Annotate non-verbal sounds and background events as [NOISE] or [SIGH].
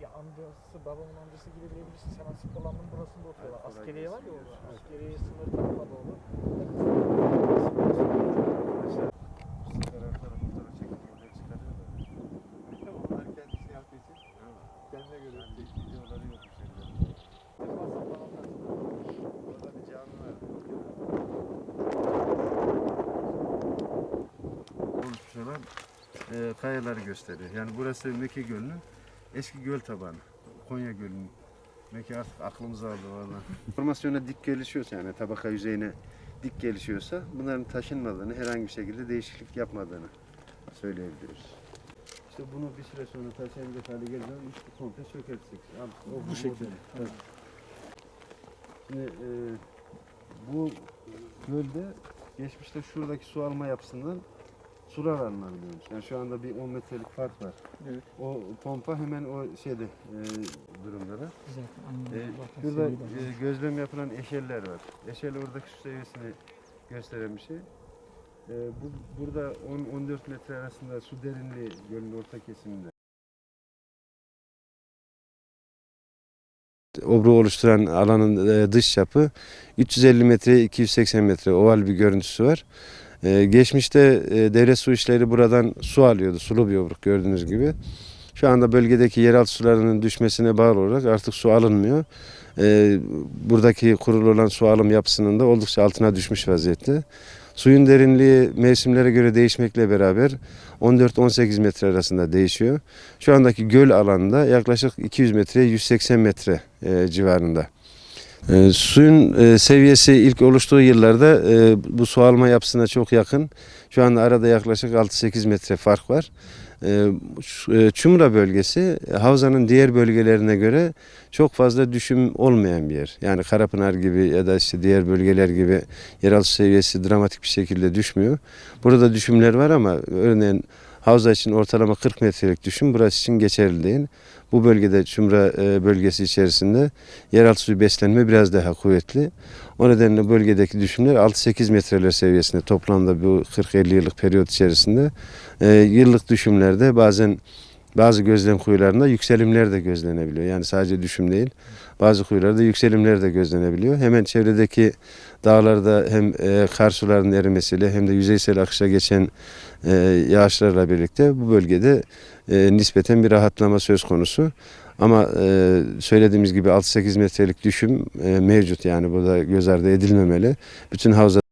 Ya. amcası, babamın amcası gibi diyebilirsin. Sen Asip olanın burasında oturuyorlar. Askeriye var ya orada. Askeriye sınır tarafına doğru. E, kayaları gösteriyor. Yani burası Mekke Gölü'nün eski göl tabanı. Konya Gölü'nün. Mekke artık aklımıza aldı valla. [LAUGHS] Formasyona dik gelişiyorsa yani tabaka yüzeyine dik gelişiyorsa bunların taşınmadığını, herhangi bir şekilde değişiklik yapmadığını söyleyebiliriz. İşte bunu bir süre sonra taşıyacak hale geldiğinde üstü komple çökertsek. Abi, o Bu şekilde. Evet. Şimdi e, bu gölde geçmişte şuradaki su alma yapısından sular alınabiliyormuş. Yani şu anda bir 10 metrelik fark var. Evet. O pompa hemen o şeyde e, durumda da. Güzel. E, Anladım. Sevgili de. e, gözlem yapılan eşeller var. Eşel oradaki su seviyesini gösteren bir şey. E, bu, burada 10-14 metre arasında su derinliği gölün orta kesiminde. Obru oluşturan alanın e, dış çapı 350 metre 280 metre oval bir görüntüsü var. E, geçmişte e, devlet su işleri buradan su alıyordu. Sulu bir obruk gördüğünüz gibi. Şu anda bölgedeki yeraltı sularının düşmesine bağlı olarak artık su alınmıyor. E, buradaki kurulu olan su alım yapısının da oldukça altına düşmüş vaziyette. Suyun derinliği mevsimlere göre değişmekle beraber 14-18 metre arasında değişiyor. Şu andaki göl alanında yaklaşık 200 metreye 180 metre e, civarında. E, suyun e, seviyesi ilk oluştuğu yıllarda e, bu su alma yapısına çok yakın. Şu anda arada yaklaşık 6-8 metre fark var. E, şu- e, Çumra bölgesi havzanın diğer bölgelerine göre çok fazla düşüm olmayan bir yer. Yani Karapınar gibi ya da işte diğer bölgeler gibi yeraltı seviyesi dramatik bir şekilde düşmüyor. Burada düşümler var ama örneğin havza için ortalama 40 metrelik düşüm burası için geçerli değil. Bu bölgede Çumra e, bölgesi içerisinde yeraltı suyu beslenme biraz daha kuvvetli. O nedenle bölgedeki düşümler 6-8 metreler seviyesinde toplamda bu 40-50 yıllık periyot içerisinde e, yıllık düşümlerde bazen bazı gözlem kuyularında yükselimler de gözlenebiliyor. Yani sadece düşüm değil. Bazı kuyularda yükselimler de gözlenebiliyor. Hemen çevredeki dağlarda hem e, kar sularının erimesiyle hem de yüzeysel akışa geçen e, yağışlarla birlikte bu bölgede e, nispeten bir rahatlama söz konusu. Ama e, söylediğimiz gibi 6-8 metrelik düşüm e, mevcut yani bu da göz ardı edilmemeli. Bütün havza